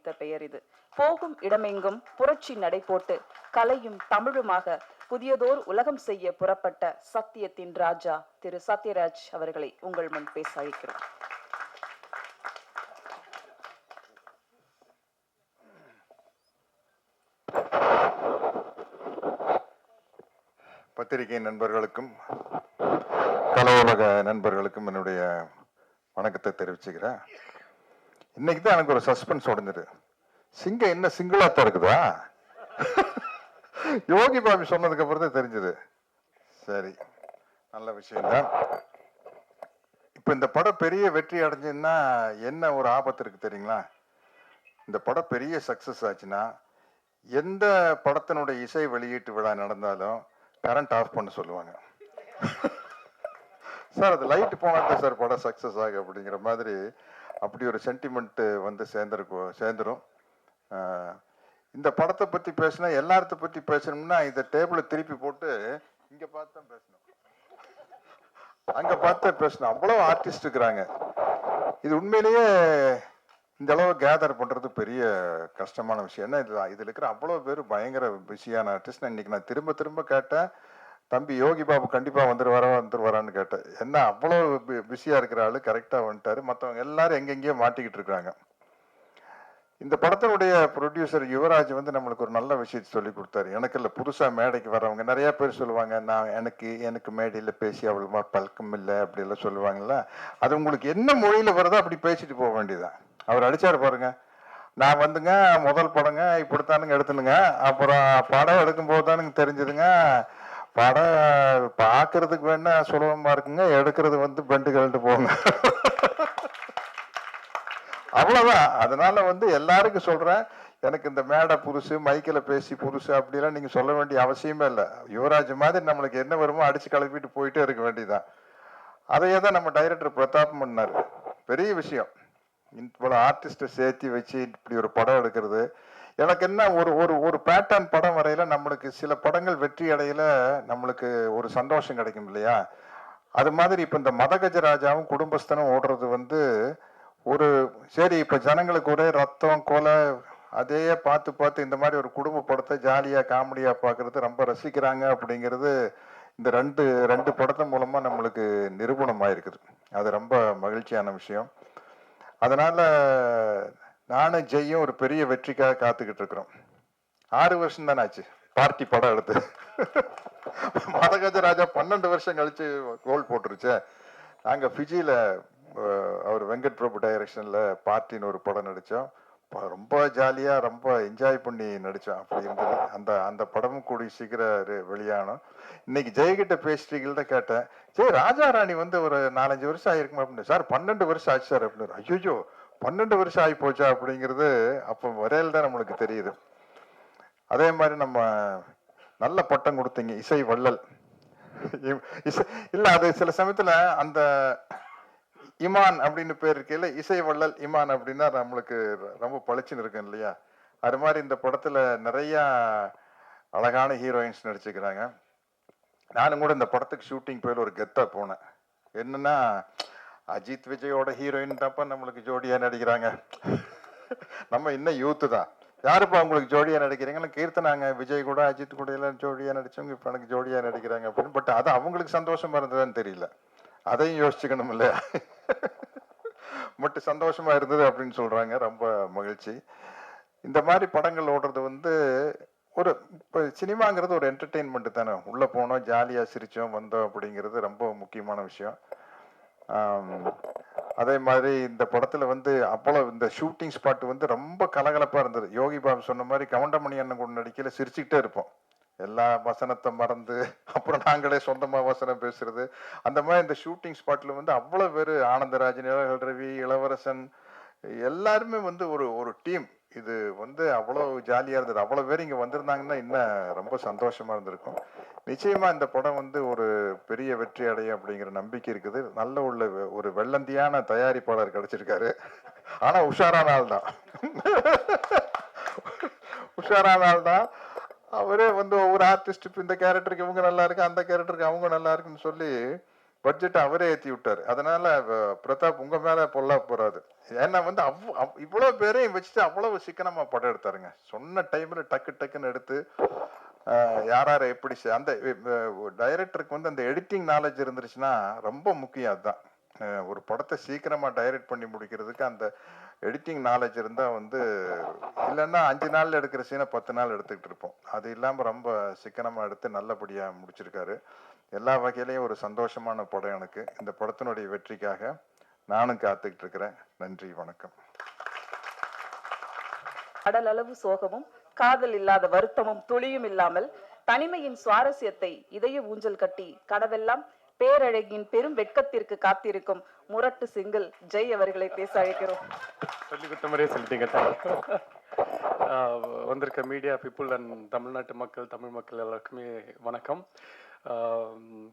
வைத்த பெயர் இது. போகும் இடமெங்கும் புரட்சி நடைபோட்டு கலையும் தமிழுமாக புதியதோர் உலகம் செய்ய புறப்பட்ட சத்தியத்தின் ராஜா திரு சத்யராஜ் அவர்களை உங்கள் முன் பேச அழைக்கிறோம். பத்திரிகை நண்பர்களுக்கும் கல உலக நண்பர்களுக்கும் என்னுடைய வணக்கத்தை தெரிவிச்சுக்கிறேன். இன்னைக்கு தான் எனக்கு ஒரு சஸ்பென்ஸ் உடஞ்சிரு சிங்கம் என்ன சிங்கிளா திறக்குதா? யோகி பாபி சொன்னதுக்கு அப்புறம் தான் தெரிஞ்சது. சரி நல்ல விஷயம்தான் இப்போ இந்த படம் பெரிய வெற்றி அடைஞ்சுன்னா என்ன ஒரு ஆபத்து இருக்கு தெரியுங்களா? இந்த படம் பெரிய சக்ஸஸ் ஆச்சுன்னா எந்த படத்தினுடைய இசை வெளியீட்டு விழா நடந்தாலும் கரண்ட் ஆஃப் பண்ண சொல்லுவாங்க. சார் அது லைட் போனா தான் சார் படம் சக்ஸஸ் ஆகும் அப்படிங்கிற மாதிரி அப்படி ஒரு சென்டிமெண்ட்டு வந்து சேர்ந்துருக்கோ சேர்ந்துரும். இந்த படத்தை பற்றி பேசினா எல்லாத்த பற்றி பேசணும்னா இந்த டேபிளை திருப்பி போட்டு இங்கே பார்த்து தான் பேசணும். அங்கே பார்த்து தான் பேசணும். அவ்வளோ ஆர்டிஸ்ட் இருக்கிறாங்க. இது உண்மையிலேயே இந்த அளவு கேதர் பண்ணுறது பெரிய கஷ்டமான விஷயம். என்ன இது இதில் இருக்கிற அவ்வளோ பேர் பயங்கர பிஸியான ஆர்டிஸ்ட் இன்னைக்கு நான் திரும்ப திரும்ப கேட்டேன். தம்பி யோகி பாபு கண்டிப்பாக வந்துருவாரா வந்துருவாரான்னு கேட்டேன். என்ன அவ்வளோ பிஸியாக இருக்கிற ஆளு கரெக்டாக வந்துட்டாரு. மற்றவங்க எல்லாரும் எங்கெங்கேயோ மாட்டிக்கிட்டு இருக்கிறாங்க. இந்த படத்தினுடைய ப்ரொடியூசர் யுவராஜ் வந்து நம்மளுக்கு ஒரு நல்ல விஷயத்தை சொல்லி கொடுத்தாரு. எனக்கு இல்லை புதுசாக மேடைக்கு வரவங்க நிறையா பேர் சொல்லுவாங்க நான் எனக்கு எனக்கு மேடையில் பேசி அவ்வளோமா பழக்கம் இல்லை அப்படிலாம் எல்லாம் சொல்லுவாங்கல்ல. அது உங்களுக்கு என்ன மொழியில் வருதோ அப்படி பேசிட்டு போக வேண்டியதான் அவர் அடித்தார் பாருங்க. நான் வந்துங்க முதல் படங்க இப்படித்தானுங்க எடுத்துனுங்க. அப்புறம் படம் எடுக்கும்போது தானுங்க தெரிஞ்சதுங்க. படம் பார்க்கறதுக்கு வேணா சுலபமா இருக்குங்க. எடுக்கிறது வந்து பெண்டு கழட்டு போங்க. அவ்வளவுதான். அதனால வந்து எல்லாருக்கும் சொல்றேன். எனக்கு இந்த மேடை புதுசு மைக்கில் பேசி புதுசு அப்படிலாம் நீங்கள் சொல்ல வேண்டிய அவசியமே இல்லை. யுவராஜ் மாதிரி நம்மளுக்கு என்ன வருமோ அடித்து கிளப்பிட்டு போயிட்டே இருக்க வேண்டியதுதான். அதையே தான் நம்ம டைரக்டர் பிரதாப் பண்ணார் பெரிய விஷயம். இவ்வளோ ஆர்டிஸ்ட்டை சேர்த்து வச்சு இப்படி ஒரு படம் எடுக்கிறது. எனக்கு என்ன ஒரு ஒரு ஒரு பேட்டர்ன் படம் வரையில நம்மளுக்கு சில படங்கள் வெற்றி அடையில நம்மளுக்கு ஒரு சந்தோஷம் கிடைக்கும் இல்லையா? அது மாதிரி இப்போ இந்த மதகஜராஜாவும் குடும்பஸ்தனும் ஓடுறது வந்து ஒரு சரி இப்போ ஜனங்களுக்கு ஒரே ரத்தம் கொலை அதையே பார்த்து பார்த்து இந்த மாதிரி ஒரு குடும்ப படத்தை ஜாலியாக காமெடியாக பார்க்குறது ரொம்ப ரசிக்கிறாங்க அப்படிங்கிறது இந்த ரெண்டு ரெண்டு படத்தின் மூலமாக நம்மளுக்கு நிரூபணம் ஆயிருக்குது அது ரொம்ப மகிழ்ச்சியான விஷயம். அதனால நானும் ஜெய்யும் ஒரு பெரிய வெற்றிக்காக காத்துக்கிட்டு இருக்கிறோம். ஆறு வருஷம் தானே ஆச்சு? பார்ட்டி படம் எடுத்து. மதகஜராஜா பன்னெண்டு வருஷம் கழிச்சு கோல் போட்டுருச்சே. நாங்க ஃபிஜியில் அவர் வெங்கட் பிரபு டைரக்ஷன்ல பார்ட்டின்னு ஒரு படம் நடித்தோம் ரொம்ப ஜாலியா ரொம்ப என்ஜாய் பண்ணி நடித்தோம் அப்படி இருந்தது. அந்த அந்த படமும் கூடி சீக்கிரம் வெளியானோம். இன்னைக்கு ஜெயகிட்ட தான் கேட்டேன். ஜெய் ராஜா ராணி வந்து ஒரு நாலஞ்சு வருஷம் ஆயிருக்குமா? அப்படின்னு. சார் பன்னெண்டு வருஷம் ஆச்சு சார் அப்படின்னு. ஐயோ பன்னெண்டு வருஷம் ஆகி போச்சா அப்படிங்கிறது அப்போ வரையில் தான் நம்மளுக்கு தெரியுது. அதே மாதிரி நம்ம நல்ல பட்டம் கொடுத்தீங்க இசை வள்ளல். இசை இல்லை அது சில சமயத்தில் அந்த இமான் அப்படின்னு பேர் இருக்கையில் இசை வள்ளல் இமான் அப்படின்னா நம்மளுக்கு ரொம்ப பளிச்சுன்னு இருக்கும் இல்லையா? அது மாதிரி இந்த படத்தில் நிறையா அழகான ஹீரோயின்ஸ் நடிச்சுக்கிறாங்க நானும் கூட இந்த படத்துக்கு ஷூட்டிங் போயில ஒரு கெத்தாக போனேன். என்னன்னா அஜித் விஜயோட ஹீரோயின் தான்ப்பா நம்மளுக்கு ஜோடியா நடிக்கிறாங்க. நம்ம இன்னும் யூத்து தான். யாருப்பா உங்களுக்கு ஜோடியா நடிக்கிறீங்கன்னு கீர்த்தனாங்க விஜய் கூட அஜித் கூட எல்லாம் ஜோடியா நடிச்சவங்க இப்ப எனக்கு ஜோடியா நடிக்கிறாங்க அப்படின்னு. பட் அது அவங்களுக்கு சந்தோஷமா இருந்ததுன்னு தெரியல. அதையும் யோசிச்சுக்கணும் இல்லையா? மட்டும் சந்தோஷமா இருந்தது அப்படின்னு சொல்றாங்க. ரொம்ப மகிழ்ச்சி. இந்த மாதிரி படங்கள் ஓடுறது வந்து ஒரு இப்போ சினிமாங்கிறது ஒரு என்டர்டெயின்மெண்ட் தானே. உள்ள போனோம் ஜாலியா சிரிச்சோம் வந்தோம் அப்படிங்கிறது ரொம்ப முக்கியமான விஷயம். அதே மாதிரி இந்த படத்துல வந்து அப்போ இந்த ஷூட்டிங் ஸ்பாட் வந்து ரொம்ப கலகலப்பா இருந்தது. யோகி பாபு சொன்ன மாதிரி கவுண்டமணி அண்ணன் கூட நடிக்கல சிரிச்சுக்கிட்டே இருப்போம். எல்லா வசனத்தை மறந்து அப்புறம் நாங்களே சொந்தமாக வசனம் பேசுறது. அந்த மாதிரி இந்த ஷூட்டிங் ஸ்பாட்டில் வந்து அவ்வளோ பேர் ஆனந்தராஜன் இளவல் ரவி இளவரசன் எல்லாருமே வந்து ஒரு ஒரு டீம். இது வந்து அவ்வளவு ஜாலியாக இருந்தது. அவ்வளோ பேர் இங்கே வந்திருந்தாங்கன்னா இன்னும் ரொம்ப சந்தோஷமா இருந்திருக்கும். நிச்சயமா இந்த படம் வந்து ஒரு பெரிய வெற்றி அடையும் அப்படிங்கிற நம்பிக்கை இருக்குது. நல்ல உள்ள ஒரு வெள்ளந்தியான தயாரிப்பாளர் கிடைச்சிருக்காரு. ஆனா உஷாரான ஆள் தான். உஷாரான ஆள் தான். அவரே வந்து ஒவ்வொரு ஆர்டிஸ்ட் இந்த கேரக்டருக்கு இவங்க நல்லா இருக்கு அந்த கேரக்டருக்கு அவங்க நல்லா இருக்குன்னு சொல்லி பட்ஜெட்டை அவரே ஏற்றி விட்டார் அதனால பிரதாப் உங்க மேல பொல்லா போறாது ஏன்னா வந்து அவ் அவ்- இவ்வளவு பேரையும் வச்சுட்டு அவ்வளவு சிக்கனமா படம் எடுத்தாருங்க. சொன்ன டைம்ல டக்கு டக்குன்னு எடுத்து அஹ், யார் எப்படி அந்த டைரக்டருக்கு வந்து அந்த எடிட்டிங் நாலேஜ் இருந்துருச்சுன்னா ரொம்ப முக்கியம் அதுதான். ஒரு படத்தை சீக்கிரமா டைரக்ட் பண்ணி முடிக்கிறதுக்கு அந்த எடிட்டிங் நாலேஜ் இருந்தால் வந்து இல்லைன்னா அஞ்சு நாளில் எடுக்கிற சீனை பத்து நாள் எடுத்துக்கிட்டு இருப்போம். அது இல்லாமல் ரொம்ப சிக்கனமாக எடுத்து நல்லபடியாக முடிச்சிருக்காரு. எல்லா வகையிலையும் ஒரு சந்தோஷமான படம் எனக்கு. இந்த படத்தினுடைய வெற்றிக்காக நானும் காத்துக்கிட்டு இருக்கிறேன் நன்றி வணக்கம். கடலளவு சோகமும் காதல் இல்லாத வருத்தமும் துளியும் இல்லாமல் தனிமையின் சுவாரஸ்யத்தை இதய ஊஞ்சல் கட்டி கனவெல்லாம் பேரழகின் பெரும் வெட்கத்திற்கு காத்திருக்கும் முரட்டு சிங்கிள் ஜெய் அவர்களை பேச அழைக்கிறோம். சொல்லி சொல்லிட்டீங்க. ஆஹ் வந்திருக்க மீடியா பீப்புள் அண்ட் தமிழ்நாட்டு மக்கள் தமிழ் மக்கள் எல்லாருக்குமே வணக்கம். um,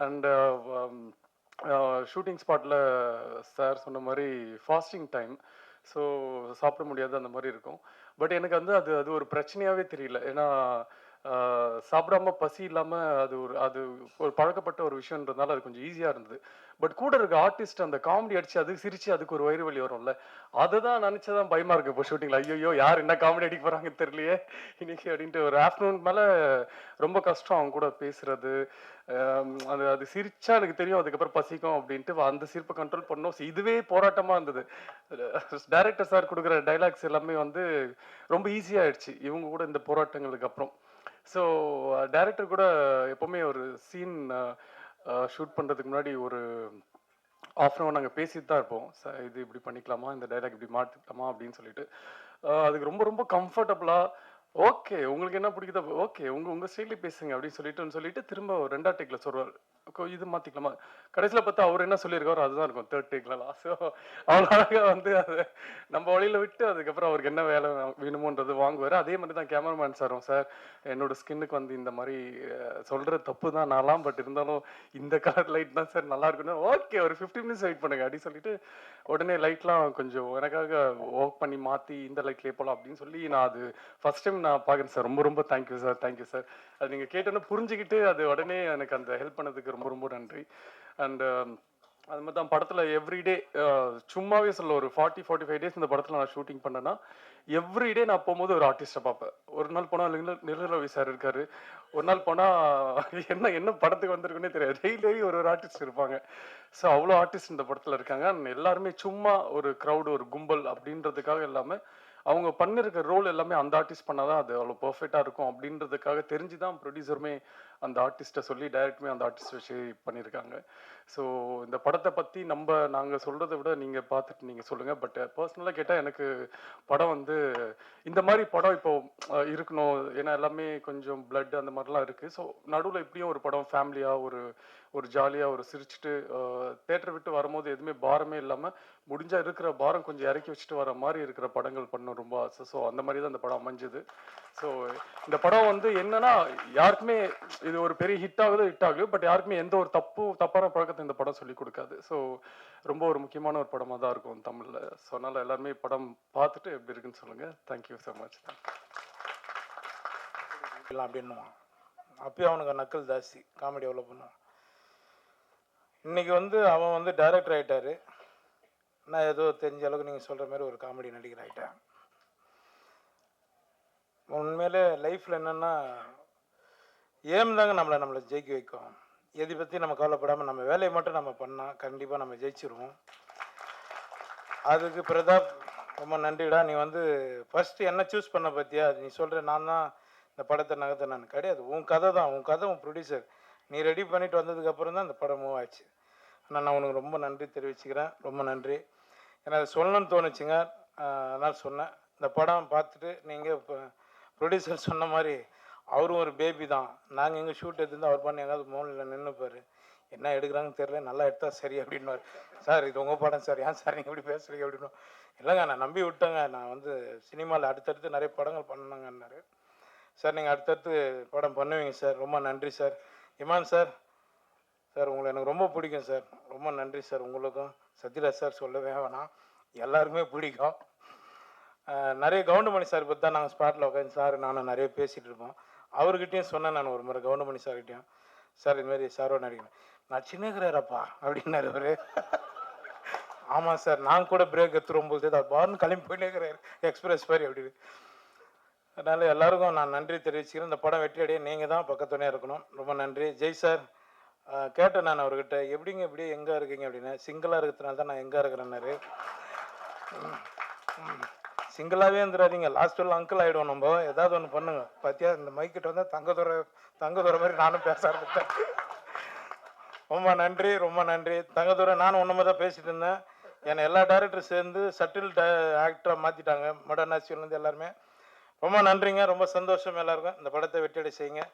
அண்ட் ஷூட்டிங் ஸ்பாட்டில் சார் சொன்ன மாதிரி ஃபாஸ்டிங் டைம் ஸோ சாப்பிட முடியாது அந்த மாதிரி இருக்கும். பட் எனக்கு வந்து அது அது ஒரு பிரச்சனையாகவே தெரியல. ஏன்னா சாப்பிடாம பசி இல்லாமல் அது ஒரு அது ஒரு பழக்கப்பட்ட ஒரு விஷயம்ன்றதுனால அது கொஞ்சம் ஈஸியாக இருந்தது. பட் கூட இருக்க ஆர்டிஸ்ட் அந்த காமெடி அடிச்சு அது சிரிச்சு அதுக்கு ஒரு வயிறு வலி வரும்ல அதை தான் நினச்சதான் பயமா இருக்கு இப்போ ஷூட்டிங்ல ஐயோ யார் என்ன காமெடி அடிக்க போறாங்கன்னு தெரியலையே இன்னைக்கு அப்படின்ட்டு ஒரு ஆஃப்டர்நூன் மேலே ரொம்ப கஷ்டம் அவங்க கூட பேசுறது அது அது சிரிச்சா எனக்கு தெரியும் அதுக்கப்புறம் பசிக்கும் அப்படின்ட்டு அந்த சிரிப்பை கண்ட்ரோல் பண்ணோம். இதுவே போராட்டமா இருந்தது. டைரக்டர் சார் கொடுக்குற டைலாக்ஸ் எல்லாமே வந்து ரொம்ப ஈஸியாகிடுச்சு இவங்க கூட இந்த போராட்டங்களுக்கு அப்புறம். ஸோ டைரக்டர் கூட எப்போவுமே ஒரு சீன் ஷூட் பண்ணுறதுக்கு முன்னாடி ஒரு ஆஃப் அன் நாங்கள் பேசிட்டு தான் இருப்போம். "Sir, இது இப்படி பண்ணிக்கலாமா? இந்த டைலாக் இப்படி மாற்றிக்கலாமா அப்படின்னு சொல்லிட்டு. அதுக்கு ரொம்ப ரொம்ப கம்ஃபர்டபுளாக ஓகே உங்களுக்கு என்ன பிடிக்குதோ ஓகே உங்க உங்க ஸ்டைலே பேசுங்க அப்படின்னு சொல்லிட்டு சொல்லிட்டு திரும்ப ஒரு ரெண்டா டேக்கில் சொல்வார் இது மாத்திக்கலாமா? கடைசியில பார்த்தா அவர் என்ன சொல்லியிருக்காரோ அதுதான் இருக்கும். தேர்ட் டேக்லாம் ஸோ அவ்வளோ வந்து அதை நம்ம வழியில விட்டு அதுக்கப்புறம் அவருக்கு என்ன வேலை வேணுமோன்றது வாங்குவார். அதே மாதிரி தான் கேமராமேன் சாரும் சார் என்னோட ஸ்கின்னுக்கு வந்து இந்த மாதிரி சொல்கிற தப்பு தான் நான்லாம் பட் இருந்தாலும் இந்த கலர் லைட் தான் சார் நல்லா இருக்குன்னு ஓகே ஒரு ஃபிஃப்டி மினிட்ஸ் வெயிட் பண்ணுங்க. அப்படின்னு சொல்லிட்டு உடனே லைட்லாம் கொஞ்சம் எனக்காக ஒர்க் பண்ணி மாத்தி இந்த லைட்லேயே போகலாம் அப்படின்னு சொல்லி நான் அது ஃபர்ஸ்ட் டைம் நான் பார்க்குறேன் சார் ரொம்ப ரொம்ப தேங்க்யூ சார் தேங்க்யூ சார் அது நீங்கள் கேட்டோன்னு புரிஞ்சுக்கிட்டு அது உடனே எனக்கு அந்த ஹெல்ப் பண்ணதுக்கு ரொம்ப ரொம்ப நன்றி. அண்ட் um, அது மாதிரி தான் படத்தில் எவ்ரிடே uh, சும்மாவே சொல்ல ஒரு ஃபார்ட்டி ஃபார்ட்டி ஃபைவ் டேஸ் இந்த படத்தில் நான் ஷூட்டிங் பண்ணேன்னா எவ்ரிடே நான் போகும்போது ஒரு ஆர்டிஸ்ட்டை பார்ப்பேன். ஒரு நாள் போனால் நிலரவி சார் இருக்காரு. ஒரு நாள் போனால் என்ன என்ன படத்துக்கு வந்திருக்குன்னே தெரியாது. டெய்லி டெய்லி ஒரு ஒரு ஆர்டிஸ்ட் இருப்பாங்க. ஸோ அவ்வளோ ஆர்டிஸ்ட் இந்த படத்தில் இருக்காங்க. எல்லாருமே சும்மா ஒரு க்ரௌடு ஒரு கும்பல் அப்படின்றதுக்காக இல்லாமல் அவங்க பண்ணிருக்க ரோல் எல்லாமே அந்த ஆர்டிஸ்ட் பண்ணாதான் அது அவ்வளோ பர்ஃபெக்டாக இருக்கும் அப்படின்றதுக்காக தெரிஞ்சு தான் ப்ரொடியூசருமே அந்த ஆர்டிஸ்ட்டை சொல்லி டைரக்டுமே அந்த ஆர்டிஸ்ட் வச்சு பண்ணியிருக்காங்க. ஸோ இந்த படத்தை பற்றி நம்ம நாங்கள் சொல்கிறத விட நீங்கள் பார்த்துட்டு நீங்கள் சொல்லுங்கள் பட் பர்சனலாக கேட்டால் எனக்கு படம் வந்து இந்த மாதிரி படம் இப்போ இருக்கணும். ஏன்னா எல்லாமே கொஞ்சம் பிளட் அந்த மாதிரிலாம் இருக்குது ஸோ நடுவில் இப்படியும் ஒரு படம் ஃபேமிலியாக ஒரு ஒரு ஜாலியாக ஒரு சிரிச்சுட்டு தேட்டரை விட்டு வரும்போது எதுவுமே பாரமே இல்லாமல் முடிஞ்சால் இருக்கிற பாரம் கொஞ்சம் இறக்கி வச்சுட்டு வர மாதிரி இருக்கிற படங்கள் பண்ண ரொம்ப ஆசை. ஸோ அந்த மாதிரி தான் இந்த படம் அமைஞ்சுது. ஸோ இந்த படம் வந்து என்னன்னா யாருக்குமே இது ஒரு பெரிய ஹிட் ஆகுது ஹிட் ஆகுது. பட் யாருக்குமே எந்த ஒரு தப்பு தப்பான பழக்கத்தை இந்த படம் சொல்லி கொடுக்காது. ஸோ ரொம்ப ஒரு முக்கியமான ஒரு படமாக தான் இருக்கும் தமிழில். ஸோ அதனால் எல்லாருமே படம் பார்த்துட்டு எப்படி இருக்குன்னு சொல்லுங்கள் தேங்க்யூ ஸோ மச் இல்லை அப்படின்னுவான் அப்பயும் அவனுக்கு நக்கல் ஜாஸ்தி. காமெடி எவ்வளோ பண்ணுவான். இன்னைக்கு வந்து அவன் வந்து டைரக்டர் ஆகிட்டார் நான் ஏதோ தெரிஞ்ச அளவுக்கு நீங்கள் சொல்கிற மாதிரி ஒரு காமெடி நடிகர் ஆகிட்டேன் உண்மையிலே லைஃப்பில் என்னென்னா ஏம் தாங்க நம்மளை நம்மளை ஜெயிக்க வைக்கும்? எதை பற்றி நம்ம கவலைப்படாமல் நம்ம வேலையை மட்டும் நம்ம பண்ணால் கண்டிப்பாக நம்ம ஜெயிச்சிருவோம். அதுக்கு பிரதாப் ரொம்ப நன்றிடா. நீ வந்து ஃபஸ்ட்டு என்ன சூஸ் பண்ண பற்றியா நீ சொல்கிற நான் தான் இந்த படத்தை நகர்த்த நான் கிடையாது. உன் கதை தான். உன் கதை உன் ப்ரொடியூசர் நீ ரெடி பண்ணிட்டு வந்ததுக்கப்புறம் தான் இந்த படம் மூவ் ஆச்சு. ஆனால் நான் உனக்கு ரொம்ப நன்றி தெரிவிச்சுக்கிறேன். ரொம்ப நன்றி. எனக்கு சொல்லணும்னு தோணுச்சுங்க. அதனால் சொன்னேன். இந்த படம் பார்த்துட்டு நீங்கள் இப்போ ப்ரொடியூசர் சொன்ன மாதிரி அவரும் ஒரு பேபி தான். நாங்கள் எங்கள் ஷூட் எடுத்து அவர் பண்ணி எங்காவது மோனில் நின்றுப்பார் என்ன எடுக்கிறாங்கன்னு தெரியல நல்லா எடுத்தா சரி அப்படின்னுவார். சார் இது உங்கள் படம் சார். ஏன் சார் நீங்கள் இப்படி பேசுறீங்க? அப்படின்னு இல்லைங்க நான் நம்பி விட்டேங்க. நான் வந்து சினிமாவில் அடுத்தடுத்து நிறைய படங்கள் பண்ணணுங்கன்னாரு சார் நீங்கள் அடுத்தடுத்து படம் பண்ணுவீங்க சார். ரொம்ப நன்றி சார். இமான் சார் சார் உங்களை எனக்கு ரொம்ப பிடிக்கும் சார். ரொம்ப நன்றி சார் உங்களுக்கும். சத்யராஜ் சார் சொல்லவே வேணாம். எல்லாருக்குமே பிடிக்கும். நிறைய கவுண்டமணி சார் பற்றி தான் நாங்கள் ஸ்பாட்டில் உட்காந்து சார் நானும் நிறைய பேசிகிட்டு இருப்போம். அவர்கிட்டையும் சொன்னேன் நான் ஒரு முறை கவுண்டமணி சார்கிட்டையும். சார் இதுமாரி சாரோட நடிக்கிறேன் நான் சின்னகிறாரப்பா அப்படின்னாரு அவரு. ஆமாம் சார் நான் கூட பிரேக் எடுத்துரும்போது தான் பாருன்னு கிளம்பி போயிட்டே எக்ஸ்பிரஸ் மாதிரி அப்படின்னு. அதனால எல்லாருக்கும் நான் நன்றி தெரிவிச்சுக்கிறேன். இந்த படம் வெற்றி அடைய நீங்கள் தான் பக்கத்துணையாக இருக்கணும். ரொம்ப நன்றி. ஜெய் சார் கேட்டேன் நான் அவர்கிட்ட. எப்படிங்க இப்படி எங்கே இருக்கீங்க? அப்படின்னு. சிங்கிளாக இருக்கிறதுனால தான் நான் எங்கே இருக்கிறேன்னாரு. சிங்கிளாகவே இருந்துடாதீங்க லாஸ்ட் உள்ள அங்கிள் ஆகிடுவோம் நம்ம. ஏதாவது ஒன்று பண்ணுங்க. பார்த்தியா இந்த மைக்கிட்ட வந்து தங்கதுரை தங்கதுரை மாதிரி நானும் பேச ஆரம்பித்தேன். ரொம்ப நன்றி ரொம்ப நன்றி. தங்கதுரை நானும் ஒன்று தான் பேசிட்டு இருந்தேன். என்னை எல்லா டேரக்டரும் சேர்ந்து சட்டில் ஆக்டராக மாற்றிட்டாங்க மடன் ஆசியர்லேருந்து எல்லாருமே. ரொம்ப நன்றிங்க. ரொம்ப சந்தோஷம் எல்லாருக்கும். இந்த படத்தை வெற்றியடை செய்யுங்க